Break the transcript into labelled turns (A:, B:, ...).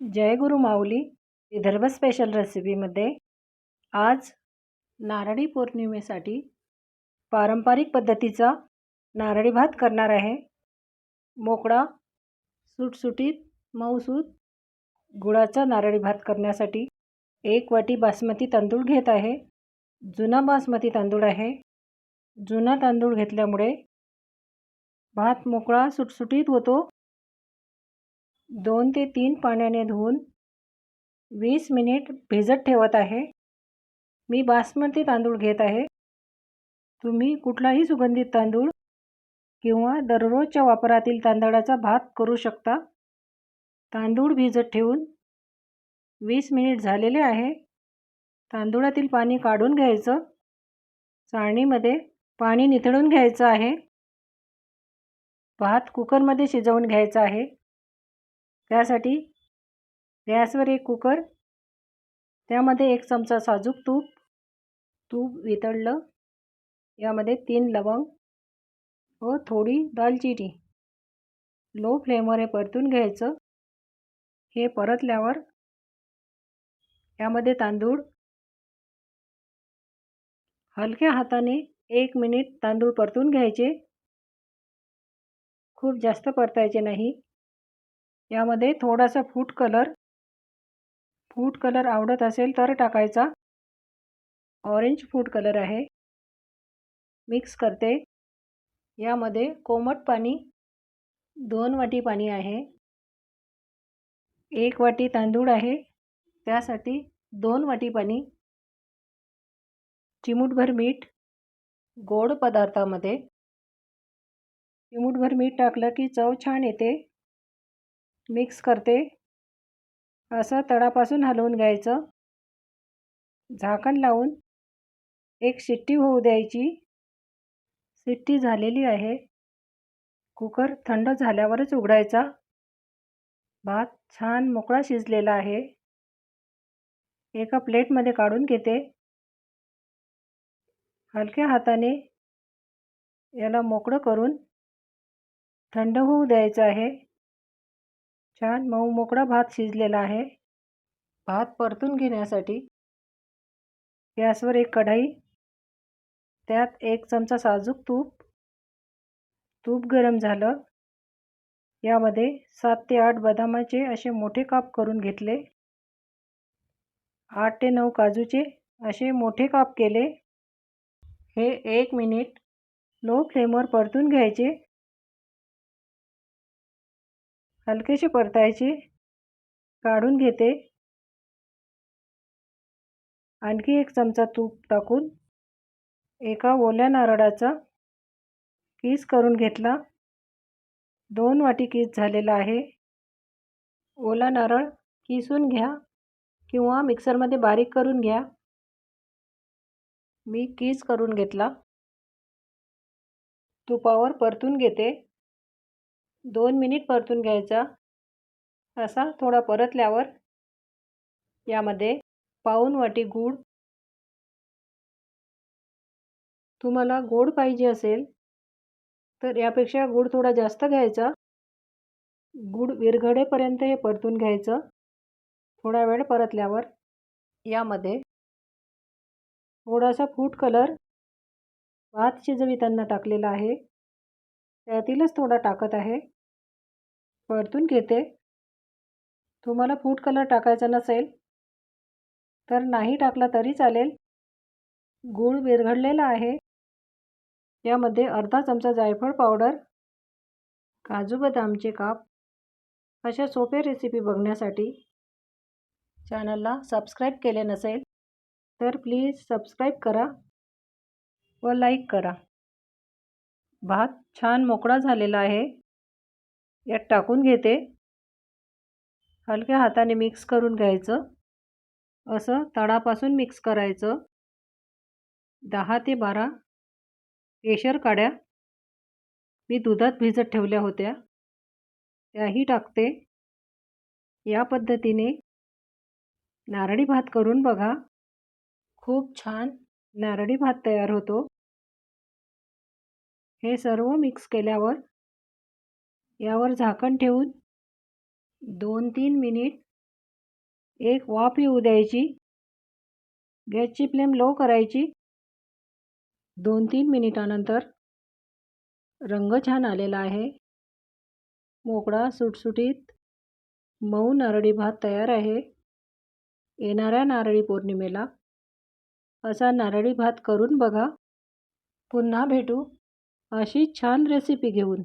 A: जय गुरु माऊली Vidarbha special रेसिपीमध्ये आज नारळी पौर्णिमेसाठी पारंपरिक पद्धतीचा नारळी भात करणार आहे. मोकळा सुटसुटीत मऊसूत गुळाचा नारळी भात करण्यासाठी एक वाटी बासमती तांदूळ घेत आहे. जुना बासमती तांदूळ आहे. जुना तांदूळ घेतल्यामुळे भात मोकळा सुटसुटीत होतो. दोन ते तीन पाण्याने धुवून वीस मिनिट भिजत ठेवत आहे. मी बासमती तांदूळ घेत आहे. तुम्ही कुठलाही सुगंधित तांदूळ किंवा दररोजच्या वापरातील तांदळाचा भात करू शकता. तांदूळ भिजत ठेवून वीस मिनिट झालेले आहे. तांदूळातील पाणी काढून घ्यायचं. चाळणीमध्ये पाणी निथळून घ्यायचं आहे. भात कुकरमध्ये शिजवून घ्यायचा आहे. त्यासाठी गॅसवर एक कुकर त्यामध्ये एक चमचा साजूक तूप तूप वितळलं. यामध्ये तीन लवंग व थोडी दालचिनी. लो फ्लेमवर हे परतून घ्यायचं. हे परतल्यावर यामध्ये तांदूळ हलक्या हाताने एक मिनिट तांदूळ परतून घ्यायचे. खूप जास्त परतायचे नाही. यामध्ये थोडासा फूड कलर फूड कलर आवडत असेल तर टाकायचा. ऑरेंज फूड कलर आहे. मिक्स करते. यामध्ये कोमट पाणी दोन वाटी पाणी आहे. एक वाटी तांदूळ आहे. त्यासाठी दोन वाटी पाणी. चिमूटभर मीठ गोड पदार्थामध्ये. चिमूटभर मीठ टाकलं की चव छान येते. मिक्स करते. असं तळापासून हलवून घ्यायचं. झाकण लावून एक शिट्टी होऊ द्यायची. शिट्टी झालेली आहे. कुकर थंड झाल्यावरच उघडायचा. भात छान मोकळा शिजलेला आहे. एका प्लेटमध्ये काढून घेते. हलक्या हाताने याला मोकळं करून थंड होऊ द्यायचं आहे. छान मऊ मोकळा भात शिजलेला आहे. भात परतून घेण्यासाठी गॅसवर एक कढाई त्यात एक चमचा साजूक तूप तूप गरम झालं. यामध्ये सात ते आठ बदामाचे असे मोठे काप करून घेतले. आठ ते नऊ काजूचे असे मोठे काप केले. हे एक मिनिट लो फ्लेमवर परतून घ्यायचे. हलकेशी परतायची काढून घेते. आणखी एक चमचा तूप टाकून एका ओल्या नारळाचा किस करून घेतला. दोन वाटी किस झालेला आहे. ओला नारळ किसून घ्या किंवा मिक्सरमध्ये बारीक करून घ्या. मी किस करून घेतला. तुपावर परतून घेते. दोन मिनिट परतून घ्यायचा. असा थोडा परतल्यावर यामध्ये पाऊन वाटी गूळ. तुम्हाला गोड पाहिजे असेल तर यापेक्षा गूळ थोडा जास्त घ्यायचा. गूळ विरघडेपर्यंत हे परतून घ्यायचं. थोडा वेळ परतल्यावर यामध्ये थोडासा फूड कलर भात शिजवितांना टाकलेला आहे. त्यातीलच थोडा टाकत आहे. परतून घेते. तुम्हाला फूड कलर टाकायचा नसेल तर नाही टाकला तरी चालेल. गूळ विरघळलेला आहे. यामध्ये अर्धा चमचा जायफळ पावडर काजू बदामचे काप अशा सोप्या रेसिपी बघण्यासाठी चॅनलला सबस्क्राईब केले नसेल तर प्लीज सबस्क्राईब करा व लाईक करा. भात छान मोकळा झालेला आहे. यात टाकून घेते. हलक्या हाताने मिक्स करून घ्यायचं. असं तळापासून मिक्स करायचं. दहा ते बारा केशर काड्या मी दुधात भिजत ठेवल्या होत्या. त्याही टाकते. या पद्धतीने नारळी भात करून बघा. खूप छान नारळी भात तयार होतो. हे सर्व मिक्स केल्यावर यावर झाकण ठेवून दोन तीन मिनिट एक वाफ येऊ द्यायची. गॅसची फ्लेम लो करायची. दोन तीन मिनिटानंतर रंग छान आलेला आहे. मोकळा सुटसुटीत मऊ नारळी भात तयार आहे. येणाऱ्या नारळी पौर्णिमेला असा नारळी भात करून बघा. पुन्हा भेटू अशी छान रेसिपी घेऊन.